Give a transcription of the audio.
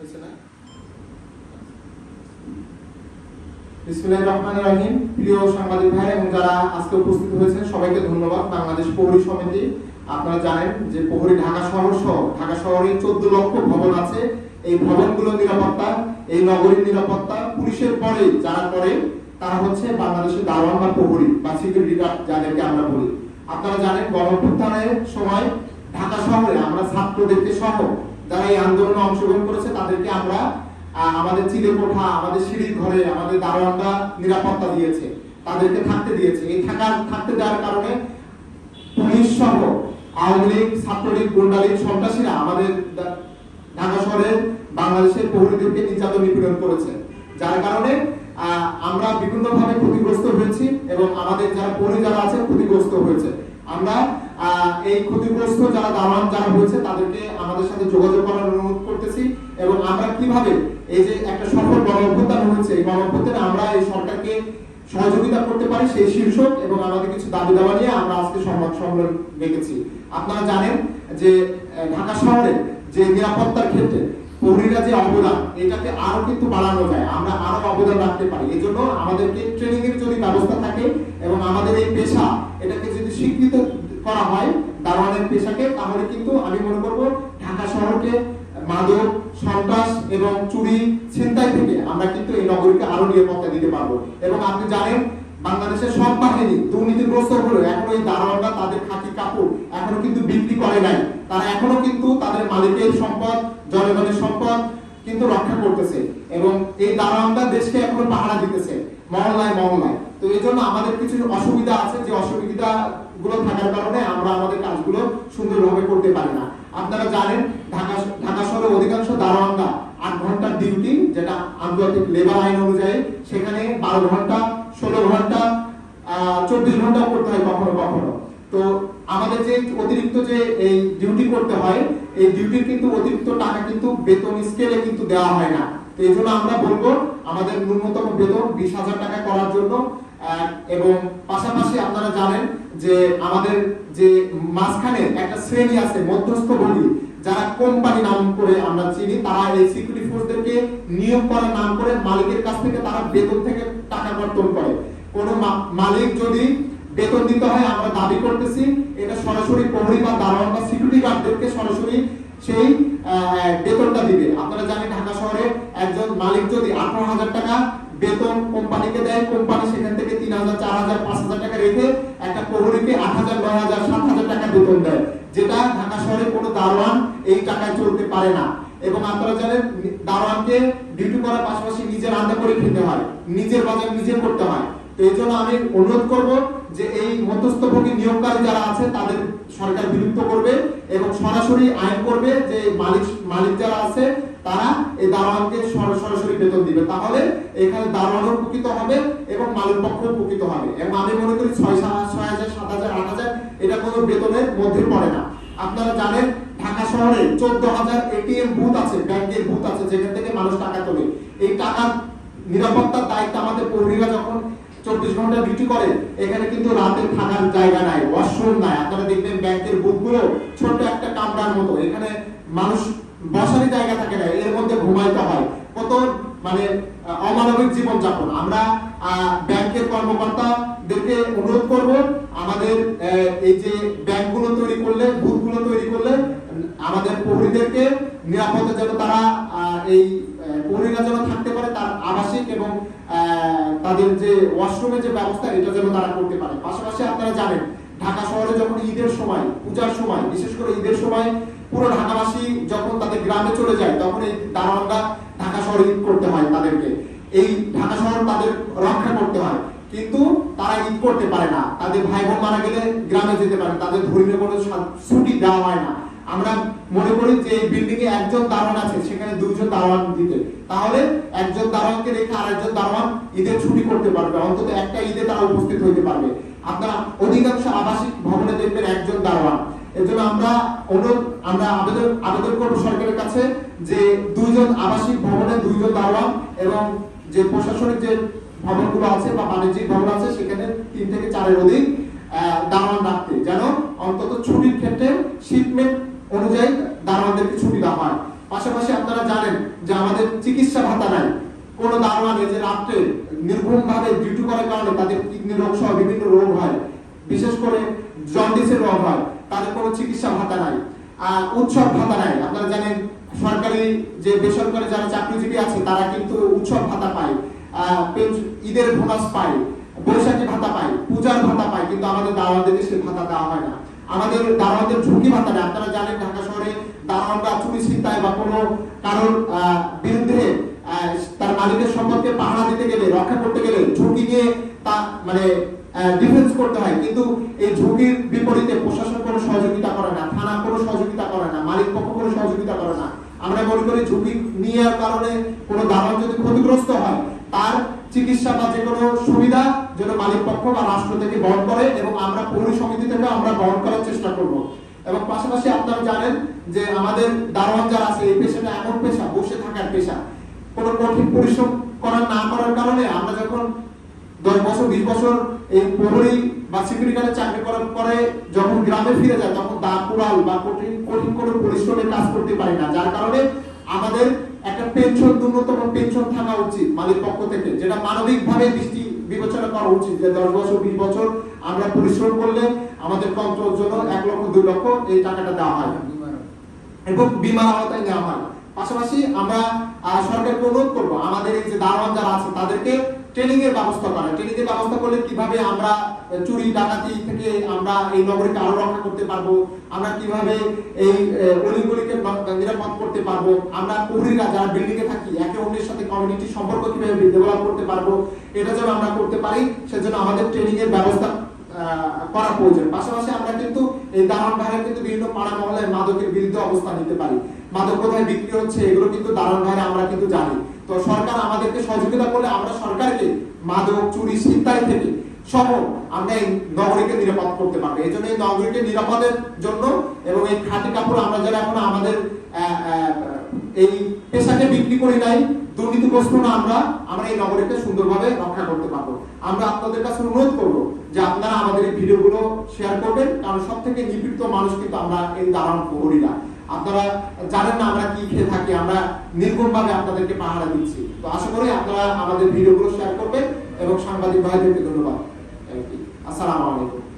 হয়েছে না? এই নগরীর নিরাপত্তা, পুলিশের পরে যারা করে, তারা হচ্ছে বাংলাদেশের দারোয়ান বা প্রহরী বা সিকিউরিটি যাদেরকে আমরা বলি। আপনারা জানেন গণঅভ্যুত্থানের সময় ঢাকা শহরে আমরা ছাত্রদেরকে সহ যারা এই আন্দোলনে অংশগ্রহণ করেছে, তাদেরকে আমরা আমাদের চিলে কোঠা, আমাদের সিঁড়ির ঘরে, আমাদের দারোয়ানরা নিরাপত্তা দিয়েছে, তাদেরকে থাকতে দিয়েছে। এই থাকা, থাকতে দেওয়ার কারণে পুলিশ সহ আওয়ামী লীগ, ছাত্রলীগ, গুন্ডালীগ, সন্ত্রাসীরা আমাদের ঢাকা শহরের বাংলাদেশের প্রহরীদেরকে নির্যাতন নিপীড়ন করেছে। যার কারণে আমরা বিভিন্নভাবে ক্ষতিগ্রস্ত হয়েছি এবং আমাদের যারা প্রহরী যারা আছে ক্ষতিগ্রস্ত হয়েছে। আমরা এই ক্ষতিগ্রস্ত যারা দারোয়ান যারা হয়েছে, তাদেরকে আমাদের সাথে যোগাযোগ করার অনুরোধ করতেছি এবং আমরা কীভাবে এই যে একটা সফল গণ অভ্যুত্থান হয়েছে, এই গণ অভ্যুত্থানে আমরা এই সরকারকে সহযোগিতা করতে পারি সেই শীর্ষক এবং আমাদের কিছু দাবি দাবা নিয়ে আমরা আজকে সংবাদ সম্মেলন ডেকেছি আপনারা জানেন যে ঢাকা শহরে যে নিরাপত্তার ক্ষেত্রে প্রহরীরা যে অবদান, এটাকে আরও কিন্তু বাড়ানো যায়। আমরা আরও অবদান রাখতে পারি। এই জন্য আমাদেরকে ট্রেনিং এর যদি ব্যবস্থা থাকে এবং আমাদের এই পেশা, এটাকে যদি স্বীকৃত করা হয়। দারোয়ানের পেশাকে তাহলে কিন্তু আমি মনে করব ঢাকা শহরকে মাদক, সন্ত্রাস এবং চুরি ছিনতাই থেকে আমরা কিন্তু এই নগরীকে আরও নিরাপত্তা দিতে পারব। এবং আপনি জানেন, বাংলাদেশের সব বাহিনী দুর্নীতিগ্রস্ত দারোয়ানরা তাদের খাকি কাপড় এখনও কিন্তু বিক্রি করে নাই। তারা এখনও কিন্তু তাদের মালিকের সম্পদ, জনগণের সম্পদ কিন্তু রক্ষা করতেছে। এবং এই দারোয়ানরা দেশকে এখনও পাহারা দিতেছে। মহল্লায় মহল্লায়। তো এই জন্য আমাদের কিছু অসুবিধা আছে। যে অসুবিধা গুলো থাকার কারণে আমরা আমাদের কাজগুলো সুন্দরভাবে করতে পারি না। আপনারা জানেন, ঢাকা ঢাকা শহরে অধিকাংশ দারোয়ানরা আট ঘণ্টার ডিউটি, যেটা আন্তর্জাতিক লেবার আইন অনুযায়ী, সেখানে বারো ঘণ্টা, ষোলো ঘণ্টা চব্বিশ ঘণ্টা করতে হয় কখনো কখনো। তো আমাদের যে অতিরিক্ত যে এই ডিউটি করতে হয়, এই ডিউটির কিন্তু অতিরিক্ত টাকা কিন্তু বেতন স্কেলে কিন্তু দেওয়া হয় না। তো এই জন্য আমরা বলব, আমাদের ন্যূনতম বেতন বিশ হাজার টাকা করার জন্য এবং পাশাপাশি আপনারা জানেন যে আমাদের যে মাঝখানে একটা শ্রেণি আছে, মধ্যস্থ বলি, যারা কোম্পানি নাম করে আমরা চিনি, তারা এই সিকিউরিটি ফোর্সদেরকে নিয়োগ করার নাম করে মালিকের কাছ থেকে তারা বেতন থেকে টাকা কর্তন করে। কোন মালিক যদি বেতন দিতে হয়, আমরা দাবি করতেছি, এটা সরাসরি প্রহরী বা দারোয়ান বা সিকিউরিটি গার্ডদেরকে সরাসরি সেই বেতনটা দিবে। আপনারা জানেন ঢাকা শহরে একজন মালিক যদি আঠারো হাজার টাকা বেতন কোম্পানিকে দেয় কোম্পানি সেখান থেকে তিন হাজার, চার হাজার, পাঁচ হাজার টাকা রেখে প্রহরীকে আট হাজার, নয় হাজার, সাত হাজার টাকা বেতন দেয়। যেটা ঢাকা শহরে কোনো দারোয়ান এই টাকায় চলতে পারে না। এবং আপনারা জানেন, দারোয়ানকে ডিউটি করার পাশাপাশি নিজে রান্না করে খেতে হয়। নিজের বাজার নিজে করতে হয়। তো এই জন্য আমি অনুরোধ করব যে এই মধ্যস্থভোগী নিয়োগকারী যারা আছে, তাদের সরকার বিলুপ্ত করবে এবং সরাসরি আইন করবে যে মালিক মালিক যারা আছে তারা এই দারোয়ানকে সর- সরাসরি বেতন দিবে। তাহলে এখানে দারোয়ানও উপকৃত হবে এবং মালিক পক্ষ উপকৃত হবে। এবং আমি মনে করি ছয় ছয় হাজার, সাত হাজার, আট হাজার, এটা কোনো বেতনের মধ্যে পড়ে না। আপনারা জানেন, ঢাকা শহরে চোদ্দ হাজার এটিএম বুথ আছে, ব্যাংকের বুথ আছে, যেখান থেকে মানুষ টাকা তোলে। এই টাকা নিরাপত্তার দায়িত্ব আমাদের প্রহরীরা যখন চব্বিশ ঘণ্টা ডিউটি করে, এখানে কিন্তু রাতে থাকার জায়গা নাই ওয়াশরুম নাই। আপনারা দেখবেন ব্যাংকের বুথগুলো ছোট্ট একটা কামরার মতো। এখানে মানুষ বসারই জায়গা থাকে না, এর মধ্যে ঘুমাইতে হয়। কত মানে অমানবিক জীবন যাপন আমরা ব্যাংকের কর্মকর্তাদেরকে অনুরোধ করব, আমাদের এই যে ব্যাংকগুলো তৈরি করলে বুথগুলো তৈরি করলে, আমাদের প্রহরীদেরকে নিরাপদে যেন তারা এই প্রহরীরা যেন থাকতে পারে তার আবাসিক এবং তাদের যে ওয়াশরুমের যে ব্যবস্থা, এটা যেন তারা করতে পারে। পাশাপাশি আপনারা জানেন, ঢাকা শহরে যখন ঈদের সময়, পূজার সময়, বিশেষ করে ঈদের সময় পুরো ঢাকাবাসী যখন তাদের গ্রামে চলে যায়, তখন এই দারোয়ানরা ঢাকা শহরে ঈদ করতে হয় তাদেরকে। এই ঢাকা শহর তাদের রক্ষা করতে হয়। কিন্তু তারা ঈদ করতে পারে না। তাদের ভাই বোন মারা গেলে গ্রামে যেতে পারে তাদের ধর্মীয় কোনো ছুটি দেওয়া হয় না। আমরা মনে করি যে এই বিল্ডিং এ একজন দারোয়ান আছে, সেখানে দুইজন দারোয়ান দিতে। তাহলে একজন দারোয়ানকে রেখে আরেকজন দারোয়ান ঈদের ছুটি করতে পারবে। অন্তত একটা ঈদে তারা উপস্থিত হইতে পারবে। আপনারা অধিকাংশ আবাসিক ভবনে দেখবেন একজন দারোয়ান এজন্য আমরা অনুরোধ, আমরা আবেদন আবেদন করব সরকারের কাছে যে দুইজন আবাসিক ভবনে দুইজন দারোয়ান এবং যে প্রশাসনিক যে ভবনগুলো আছে বা বাণিজ্যিক ভবন আছে, সেখানে তিন থেকে চারের অধিক দারোয়ান রাখতে। যেন অন্তত ছুটির ক্ষেত্রে শিপমেন্ট অনুযায়ী দারোয়ানদেরকে ছুটি দেওয়া হয়। পাশাপাশি আপনারা জানেন যে আমাদের চিকিৎসা ভাতা নাই। কোনো দারোয়ান এই যে রাত্রে নির্ভুম ভাবে ডিউটি করার কারণে তাদের কিডনি রোগ সহ বিভিন্ন রোগ হয়। বিশেষ করে জন্ডিসের রোগ হয়। তাদের কোনো চিকিৎসা ভাতা নাই। উৎসব ভাতা নাই। আপনারা জানেন, সরকারি যে বেসরকারি যারা চাকরিজীবী আছে, তারা কিন্তু উৎসব ভাতা পায় ঈদের বোনাস পায়, বৈশাখী ভাতা পায়, পূজার ভাতা পায়, কিন্তু আমাদের দারোয়ানদেরকে সেই ভাতা দেওয়া হয় না। আমাদের দারোয়ানদের ঝুঁকি ভাতা নেই। আপনারা জানেন, ঢাকা শহরে দারোয়ানরা চুরি ছিনতাই বা কোনো কারোর বিরুদ্ধে তার মালিকের সম্পর্কে পাহারা দিতে গেলে, রক্ষা করতে গেলে ঝুঁকি নিয়ে তা মানে ডিফেন্স করতে হয়। কিন্তু এই ঝুঁকির বিপরীতে প্রশাসন কোনো সহযোগিতা করে না, থানা কোনো সহযোগিতা করে না, মালিক পক্ষ কোনো সহযোগিতা করে না। আমরা মনে করি ঝুঁকি নেওয়ার কারণে কোনো দারোয়ান যদি ক্ষতিগ্রস্ত হয়, তার চিকিৎসা বা যে কোনো সুবিধা যেন মালিক পক্ষ বা রাষ্ট্র থেকে বহন করে এবং আমরা পৌর সমিতি থেকে আমরা বহন করার চেষ্টা করব। এবং পাশাপাশি আপনারা জানেন যে আমাদের দারোয়ান যারা আছে, এই পেশাটা এমন পেশা, বসে থাকার পেশা। কোনো কঠিন পরিশ্রম করার না করার কারণে আমরা যখন দশ বছর, বিশ বছর এই প্রহরী বা সিকিউরিটি চাকরি করার পরে যখন গ্রামে ফিরে যায়, তখন দা কুড়াল বা কঠিন কঠিন কোনো পরিশ্রমের কাজ করতে পারি না। যার কারণে আমাদের একটা পেনশন, ন্যূনতম পেনশন থাকা উচিত মালিক পক্ষ থেকে, যেটা মানবিক ভাবে দৃষ্টি বিবেচনা করা উচিত যে দশ বছর, বিশ বছর আমরা পরিশ্রম করলে আমাদের কন্ট্রোল জন্য এক লক্ষ, দুই লক্ষ এই টাকাটা দেওয়া হয়। এবং বিমার আওতায় নেওয়া হয়। পাশাপাশি আমরা সরকারকে অনুরোধ করব, আমাদের এই যে দারোয়ান যারা আছে, তাদেরকে ট্রেনিং এর ব্যবস্থা করা ট্রেনিং এর ব্যবস্থা করলে কীভাবে আমরা চুরি, ডাকাতি থেকে আমরা এই নগরীকে আরও রক্ষা করতে পারব? আমরা কীভাবে এই অলিগলিকে নিরাপদ করতে পারব? আমরা প্রহরীরা যারা বিল্ডিং এ থাকি, একে অন্যের সাথে কমিউনিটি সম্পর্ক কীভাবে ডেভেলপ করতে পারব? এটা যেন আমরা করতে পারি, সেজন্য আমাদের ট্রেনিং এর ব্যবস্থা করা প্রয়োজন। পাশাপাশি আমরা কিন্তু এই দারোয়ান ভাইরা কিন্তু বিভিন্ন পাড়া মহলায় মাদকের বিরুদ্ধে অবস্থান নিতে পারি। মাদক কোথায় বিক্রি হচ্ছে, এগুলো কিন্তু দারোয়ান ভাইরা আমরা কিন্তু জানি। তো সরকার আমাদেরকে সহযোগিতা করলে আমরা সরকারকে মাদক, চুরি, ছিনতাই থেকে সহ আমরা এই নগরীকে নিরাপদ করতে পারব। এই জন্য এই নগরীকে নিরাপদের জন্য এবং এই খাঁটি কাপড় আমরা যারা এখন আমাদের এই পেশাকে বিক্রি করি নাই, দুর্নীতিগ্রস্ত না আমরা আমরা এই নগরীকে সুন্দরভাবে রক্ষা করতে পারব। আমরা আপনাদের কাছে অনুরোধ করব যে আপনারা আমাদের এই ভিডিওগুলো শেয়ার করবেন, কারণ সব থেকে নিপীড়িত মানুষ কিন্তু আমরা এই দারুণ প্রহরীরা আপনারা জানেন না আমরা কি খেয়ে থাকি, আমরা নির্গুণ ভাবে আপনাদেরকে পাহারা দিচ্ছি। তো আশা করি আপনারা আমাদের ভিডিওগুলো শেয়ার করবেন এবং সাংবাদিক ভাইদেরকে ধন্যবাদ. আসসালামু আলাইকুম।